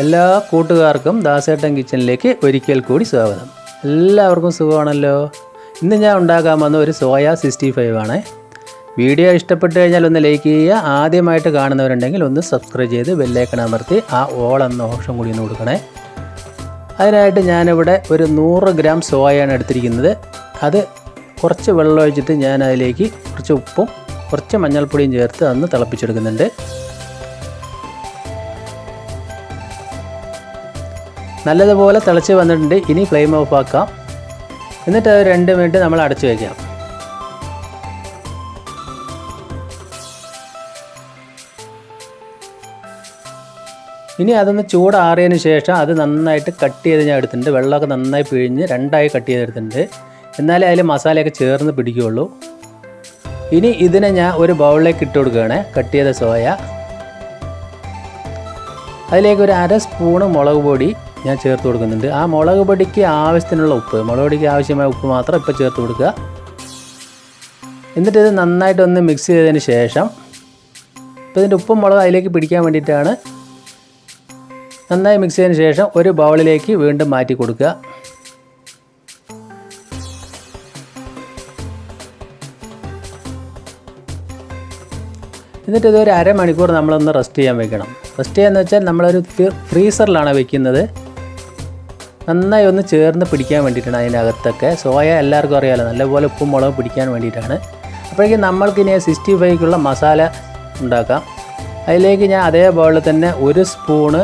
എല്ലാ കൂട്ടുകാർക്കും ദാസേട്ടൻ കിച്ചണിലേക്ക് ഒരിക്കൽ കൂടി സ്വാഗതം. എല്ലാവർക്കും സുഖമാണല്ലോ? ഇന്ന് ഞാൻ ഉണ്ടാക്കാൻ വന്ന ഒരു സോയ സിക്സ്റ്റി ഫൈവ് ആണ്. വീഡിയോ ഇഷ്ടപ്പെട്ട് കഴിഞ്ഞാൽ ഒന്ന് ലൈക്ക് ചെയ്യുക. ആദ്യമായിട്ട് കാണുന്നവരുണ്ടെങ്കിൽ ഒന്ന് സബ്സ്ക്രൈബ് ചെയ്ത് ബെല്ലൈക്കൺ അമർത്തി ആ ഓൾ എന്ന ഓപ്ഷൻ കൂടി ഒന്ന് കൊടുക്കണേ. അതിനായിട്ട് ഞാനിവിടെ ഒരു നൂറ് ഗ്രാം സോയയാണ് എടുത്തിരിക്കുന്നത്. അത് കുറച്ച് വെള്ളം ഒഴിച്ചിട്ട് ഞാൻ അതിലേക്ക് കുറച്ച് ഉപ്പും കുറച്ച് മഞ്ഞൾപ്പൊടിയും ചേർത്ത് അന്ന് തിളപ്പിച്ചെടുക്കുന്നുണ്ട്. നല്ലതുപോലെ തിളച്ച് വന്നിട്ടുണ്ട്. ഇനി ഫ്ലെയിം ഓഫ് ആക്കാം. എന്നിട്ട് അത് രണ്ട് മിനിറ്റ് നമ്മൾ അടച്ചു വയ്ക്കാം ഇനി അതൊന്ന് ചൂടാറിയതിന് ശേഷം അത് നന്നായിട്ട് കട്ട് ചെയ്ത് ഞാൻ എടുത്തിട്ടുണ്ട്. വെള്ളമൊക്കെ നന്നായി പിഴിഞ്ഞ് രണ്ടായി കട്ട് ചെയ്തെടുത്തിട്ടുണ്ട്. എന്നാലേ അതിൽ മസാലയൊക്കെ ചേർന്ന് പിടിക്കുകയുള്ളൂ. ഇനി ഇതിനെ ഞാൻ ഒരു ബൗളിലേക്ക് ഇട്ട് കൊടുക്കുകയാണ്. കട്ട് ചെയ്ത സോയ. അതിലേക്ക് ഒരു അര സ്പൂണ് മുളക് പൊടി. ഞാൻ ചേർത്ത് കൊടുക്കുന്നുണ്ട്. ആ മുളക് പൊടിക്ക് ആവശ്യത്തിനുള്ള ഉപ്പ്. മുളക് പൊടിക്ക് ആവശ്യമായ ഉപ്പ് മാത്രം ഇപ്പോൾ ചേർത്ത് കൊടുക്കുക. എന്നിട്ട് ഇത് നന്നായിട്ടൊന്ന് മിക്സ് ചെയ്തതിന് ശേഷം ഇപ്പോൾ ഇതിന്റെ ഉപ്പും മുളക് അതിലേക്ക് പിടിക്കാൻ വേണ്ടിയിട്ടാണ് നന്നായി മിക്സ് ചെയ്തതിന് ശേഷം ഒരു ബൗളിലേക്ക് വീണ്ടും മാറ്റി കൊടുക്കുക. എന്നിട്ട് ഇത് ഒരു അരമണിക്കൂർ നമ്മളൊന്ന് റെസ്റ്റ് ചെയ്യാൻ വെക്കണം. റെസ്റ്റ് ചെയ്യാന്ന് വെച്ചാൽ നമ്മളൊരു ഫ്രീസറിലാണ് വെക്കുന്നത്. നന്നായി ഒന്ന് ചേർന്ന് പിടിക്കാൻ വേണ്ടിയിട്ടാണ് അതിനകത്തൊക്കെ. സോയ എല്ലാവർക്കും അറിയാമല്ലോ നല്ലപോലെ ഉപ്പും മുളകും പിടിക്കാൻ വേണ്ടിയിട്ടാണ്. അപ്പോഴേക്കും നമ്മൾക്കിനി സിക്സ്റ്റി ഫൈവ്ക്കുള്ള മസാല ഉണ്ടാക്കാം. അതിലേക്ക് ഞാൻ അതേ ബൗളിൽ തന്നെ ഒരു സ്പൂണ്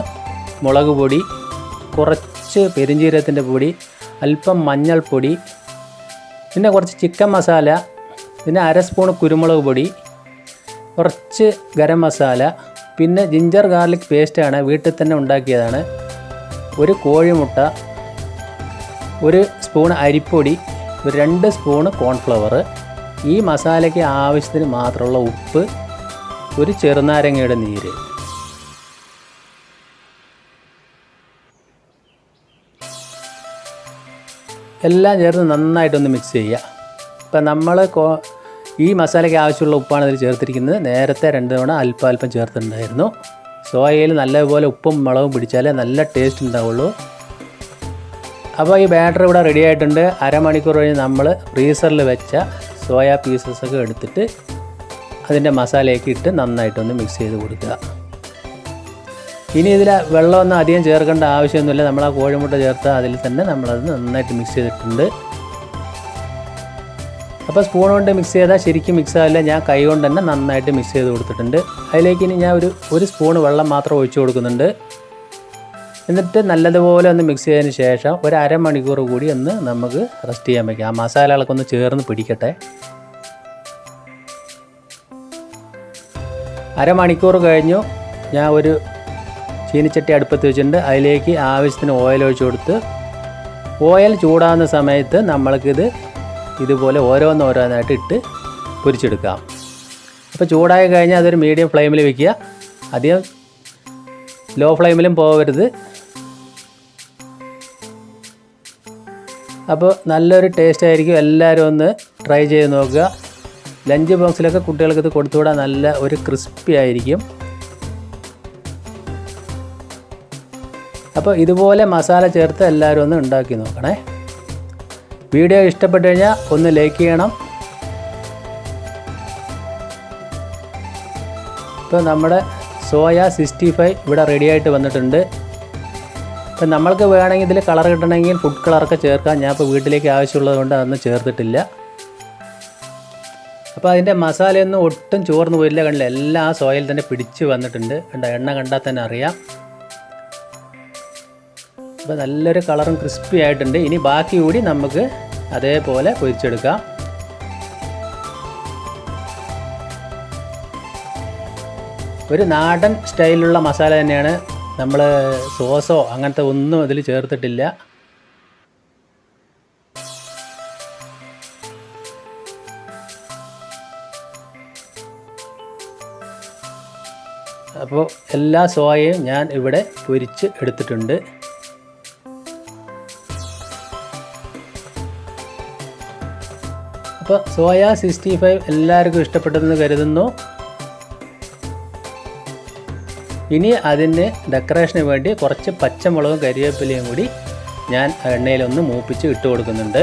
മുളക് പൊടി കുറച്ച് പെരിഞ്ജീരകത്തിന്റെ പൊടി അല്പം മഞ്ഞൾപ്പൊടി പിന്നെ കുറച്ച് ചിക്കൻ മസാല പിന്നെ അര സ്പൂൺ കുരുമുളക് പൊടി കുറച്ച് ഗരം മസാല പിന്നെ ജിഞ്ചർ ഗാർലിക് പേസ്റ്റാണ് വീട്ടിൽ തന്നെ ഉണ്ടാക്കിയതാണ്. ഒരു കോഴിമുട്ട ഒരു സ്പൂൺ അരിപ്പൊടി ഒരു രണ്ട് സ്പൂണ് കോൺഫ്ലവർ ഈ മസാലയ്ക്ക് ആവശ്യത്തിന് മാത്രമുള്ള ഉപ്പ് ഒരു ചെറുനാരങ്ങയുടെ നീര്. എല്ലാം ചേർന്ന് നന്നായിട്ടൊന്ന് മിക്സ് ചെയ്യുക. ഇപ്പം നമ്മൾ കോ ഈ മസാലയ്ക്ക് ആവശ്യമുള്ള ഉപ്പാണ് ഇതിൽ ചേർത്തിരിക്കുന്നത്. നേരത്തെ രണ്ട് തവണ അല്പം അല്പം ചേർത്തിട്ടുണ്ടായിരുന്നു. സോയയിൽ നല്ലപോലെ ഉപ്പും മുളകും പിടിച്ചാലേ നല്ല ടേസ്റ്റ് ഉണ്ടാവുള്ളൂ. അപ്പോൾ ഈ ബാറ്റർ ഇവിടെ റെഡി ആയിട്ടുണ്ട്. അരമണിക്കൂർ കഴിഞ്ഞ് നമ്മൾ ഫ്രീസറിൽ വെച്ച സോയ പീസസ് ഒക്കെ എടുത്തിട്ട് അതിന്റെ മസാലയൊക്കെ ഇട്ട് നന്നായിട്ടൊന്ന് മിക്സ് ചെയ്ത് കൊടുക്കുക. ഇനി ഇതിൽ വെള്ളമൊന്നും അധികം ചേർക്കേണ്ട ആവശ്യമൊന്നുമില്ല. നമ്മൾ ആ കോഴിമുട്ട ചേർത്ത് അതിൽ തന്നെ നമ്മളത് നന്നായിട്ട് മിക്സ് ചെയ്തിട്ടുണ്ട്. അപ്പോൾ സ്പൂൺ കൊണ്ട് മിക്സ് ചെയ്താൽ ശരിക്കും മിക്സ് ആവില്ല. ഞാൻ കൈ കൊണ്ട് തന്നെ നന്നായിട്ട് മിക്സ് ചെയ്ത് കൊടുത്തിട്ടുണ്ട്. അതിലേക്ക് ഇനി ഞാൻ ഒരു ഒരു സ്പൂൺ വെള്ളം മാത്രം ഒഴിച്ചു കൊടുക്കുന്നുണ്ട്. എന്നിട്ട് നല്ലതുപോലെ ഒന്ന് മിക്സ് ചെയ്തതിന് ശേഷം ഒരു അരമണിക്കൂർ കൂടി ഒന്ന് നമുക്ക് റെസ്റ്റ് ചെയ്യാൻ വയ്ക്കാം ആ മസാലകളൊക്കെ ഒന്ന് ചേർന്ന് പിടിക്കട്ടെ. അരമണിക്കൂർ കഴിഞ്ഞു. ഞാൻ ഒരു ചീനിച്ചട്ടി അടുപ്പത്ത് വെച്ചിട്ടുണ്ട്. അതിലേക്ക് ആവശ്യത്തിന് ഓയിൽ ഒഴിച്ചു കൊടുത്ത് ഓയിൽ ചൂടാകുന്ന സമയത്ത് നമ്മൾക്കിത് ഇതുപോലെ ഓരോന്നോരോന്നായിട്ട് ഇട്ട് പൊരിച്ചെടുക്കാം. അപ്പോൾ ചൂടായി കഴിഞ്ഞാൽ അതൊരു മീഡിയം ഫ്ലെയിമിൽ വെക്കുക. അധികം ലോ ഫ്ലെയിമിലും പോകരുത്. അപ്പോൾ നല്ലൊരു ടേസ്റ്റ് ആയിരിക്കും. എല്ലാവരും ഒന്ന് ട്രൈ ചെയ്ത് നോക്കുക. ലഞ്ച് ബോക്സിലൊക്കെ കുട്ടികൾക്ക് ഇത് കൊടുത്തുവിടാൻ നല്ല ഒരു ക്രിസ്പി ആയിരിക്കും. അപ്പോൾ ഇതുപോലെ മസാല ചേർത്ത് എല്ലാവരും ഒന്ന് ഉണ്ടാക്കി നോക്കണേ. വീഡിയോ ഇഷ്ടപ്പെട്ടു കഴിഞ്ഞാൽ ഒന്ന് ലൈക്ക് ചെയ്യണം. ഇപ്പോൾ നമ്മുടെ സോയ സിക്സ്റ്റി ഫൈവ് ഇവിടെ റെഡിയായിട്ട് വന്നിട്ടുണ്ട്. ഇപ്പം നമ്മൾക്ക് വേണമെങ്കിൽ ഇതിൽ കളർ കിട്ടണമെങ്കിൽ ഫുഡ് കളറൊക്കെ ചേർക്കാം. ഞാൻ ഇപ്പോൾ വീട്ടിലേക്ക് ആവശ്യമുള്ളത് കൊണ്ട് അതൊന്നും ചേർത്തിട്ടില്ല. അപ്പോൾ അതിന്റെ മസാലയൊന്നും ഒട്ടും ചോർന്ന് പോയില്ല കണ്ടില്ല? എല്ലാം ആ സോയിൽ തന്നെ പിടിച്ച് വന്നിട്ടുണ്ട്. കണ്ട എണ്ണ കണ്ടാൽ തന്നെ അറിയാം. അപ്പോൾ നല്ലൊരു കളറും ക്രിസ്പി ആയിട്ടുണ്ട്. ഇനി ബാക്കി കൂടി നമുക്ക് അതേപോലെ പൊരിച്ചെടുക്കാം. ഒരു നാടൻ സ്റ്റൈലിലുള്ള മസാല തന്നെയാണ് നമ്മൾ സോസോ അങ്ങനത്തെ ഒന്നും ഇതിൽ ചേർത്തിട്ടില്ല. അപ്പോൾ എല്ലാ സോയയും ഞാൻ ഇവിടെ പൊരിച്ച് എടുത്തിട്ടുണ്ട്. അപ്പോൾ സോയ സിക്സ്റ്റി ഫൈവ് എല്ലാവർക്കും ഇഷ്ടപ്പെട്ടെന്ന് കരുതുന്നു. ഇനി അതിന് ഡെക്കറേഷന് വേണ്ടി കുറച്ച് പച്ചമുളകും കരിവേപ്പിലയും കൂടി ഞാൻ എണ്ണയിലൊന്ന് മൂപ്പിച്ച് ഇട്ട് കൊടുക്കുന്നുണ്ട്.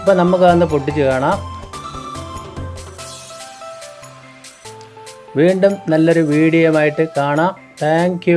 ഇപ്പം നമുക്കതൊന്ന് പൊട്ടിച്ച് കാണാം. വീണ്ടും നല്ലൊരു വീഡിയോ ആയിട്ട് കാണാം. താങ്ക്